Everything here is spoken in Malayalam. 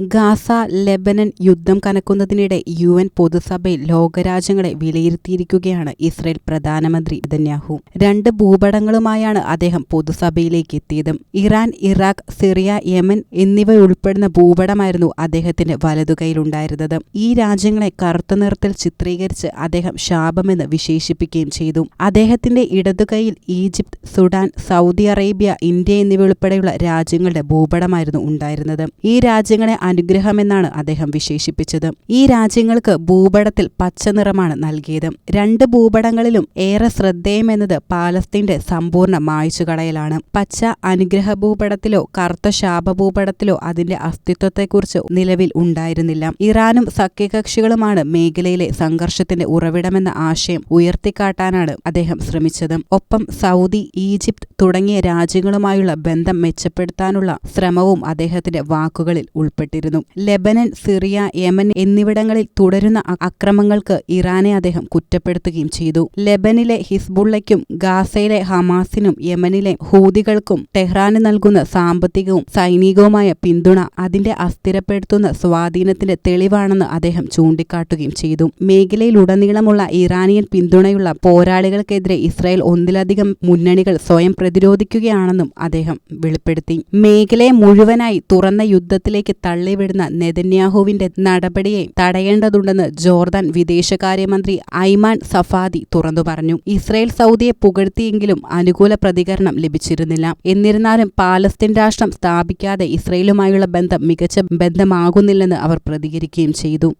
ഗാസ ലെബനൻ യുദ്ധം കനക്കുന്നതിനിടെ യു എൻ പൊതുസഭയിൽ ലോകരാജ്യങ്ങളെ വിലയിരുത്തിയിരിക്കുകയാണ് ഇസ്രയേൽ പ്രധാനമന്ത്രി നെതന്യാഹു. രണ്ട് ഭൂപടങ്ങളുമായാണ് അദ്ദേഹം പൊതുസഭയിലേക്ക് എത്തിയത്. ഇറാൻ ഇറാഖ് സിറിയ യമൻ എന്നിവയുൾപ്പെടുന്ന ഭൂപടമായിരുന്നു അദ്ദേഹത്തിന്റെ വലതുകൈയിലുണ്ടായിരുന്നത്. ഈ രാജ്യങ്ങളെ കറുത്ത നിറത്തിൽ ചിത്രീകരിച്ച് അദ്ദേഹം ശാപമെന്ന് വിശേഷിപ്പിക്കുകയും ചെയ്തു. അദ്ദേഹത്തിന്റെ ഇടതുകൈയിൽ Egypt Sudan Saudi Arabia India എന്നിവ ഉൾപ്പെടെയുള്ള രാജ്യങ്ങളുടെ ഭൂപടമായിരുന്നു ഉണ്ടായിരുന്നത്. ഈ രാജ്യങ്ങളെ അനുഗ്രഹമെന്നാണ് അദ്ദേഹം വിശേഷിപ്പിച്ചത്. ഈ രാജ്യങ്ങൾക്ക് ഭൂപടത്തിൽ പച്ച നിറമാണ് നൽകിയത്. രണ്ട് ഭൂപടങ്ങളിലും ഏറെ ശ്രദ്ധേയമെന്നത് പാലസ്തീന്റെ സമ്പൂർണ മായ്ച്ചുകളയലാണ് പച്ച അനുഗ്രഹ ഭൂപടത്തിലോ കറുത്ത ശാപ ഭൂപടത്തിലോ അതിന്റെ അസ്തിത്വത്തെക്കുറിച്ച് നിലവിൽ ഉണ്ടായിരുന്നില്ല. ഇറാനും സഖ്യകക്ഷികളുമാണ് മേഖലയിലെ സംഘർഷത്തിന്റെ ഉറവിടമെന്ന ആശയം ഉയർത്തിക്കാട്ടാനാണ് അദ്ദേഹം ശ്രമിച്ചത്. ഒപ്പം സൗദി ഈജിപ്ത് തുടങ്ങിയ രാജ്യങ്ങളുമായുള്ള ബന്ധം മെച്ചപ്പെടുത്താനുള്ള ശ്രമവും അദ്ദേഹത്തിന്റെ വാക്കുകളിൽ ഉൾപ്പെട്ടിരുന്നു. ലെബനൻ സിറിയ യമൻ എന്നിവിടങ്ങളിൽ തുടരുന്ന അക്രമങ്ങൾക്ക് ഇറാനെ അദ്ദേഹം കുറ്റപ്പെടുത്തുകയും ചെയ്തു. ലെബനിലെ ഹിസ്ബുള്ളയ്ക്കും ഗാസയിലെ ഹമാസിനും യമനിലെ ഹൂതികൾക്കും ടെഹ്റാന് നൽകുന്ന സാമ്പത്തികവും സൈനികവുമായ പിന്തുണ അതിന്റെ അസ്ഥിരപ്പെടുത്തുന്ന സ്വാധീനത്തിന്റെ തെളിവാണെന്ന് അദ്ദേഹം ചൂണ്ടിക്കാട്ടുകയും ചെയ്തു. മേഖലയിലുടനീളമുള്ള ഇറാനിയൻ പിന്തുണയുള്ള പോരാളികൾക്കെതിരെ ഇസ്രായേൽ ഒന്നിലധികം മുന്നണികൾ സ്വയം പ്രതിരോധിക്കുകയാണെന്നും അദ്ദേഹം വെളിപ്പെടുത്തി. മേഖലയെ മുഴുവനായി തുറന്ന യുദ്ധത്തിലേക്ക് തള്ളിവിടുന്ന നെതന്യാഹുവിന്റെ നടപടിയെ തടയേണ്ടതുണ്ടെന്ന് ജോർദാൻ വിദേശകാര്യമന്ത്രി ഐമാൻ സഫാദി തുറന്നു പറഞ്ഞു. ഇസ്രയേൽ സൗദിയെ പുകഴ്ത്തിയെങ്കിലും അനുകൂല പ്രതികരണം ലഭിച്ചിരുന്നില്ല. എന്നിരുന്നാലും പാലസ്തീൻ രാഷ്ട്രം സ്ഥാപിക്കാതെ ഇസ്രയേലുമായുള്ള ബന്ധം മികച്ച ബന്ധമാകുന്നില്ലെന്ന് അവർ പ്രതികരിക്കുകയും ചെയ്തു.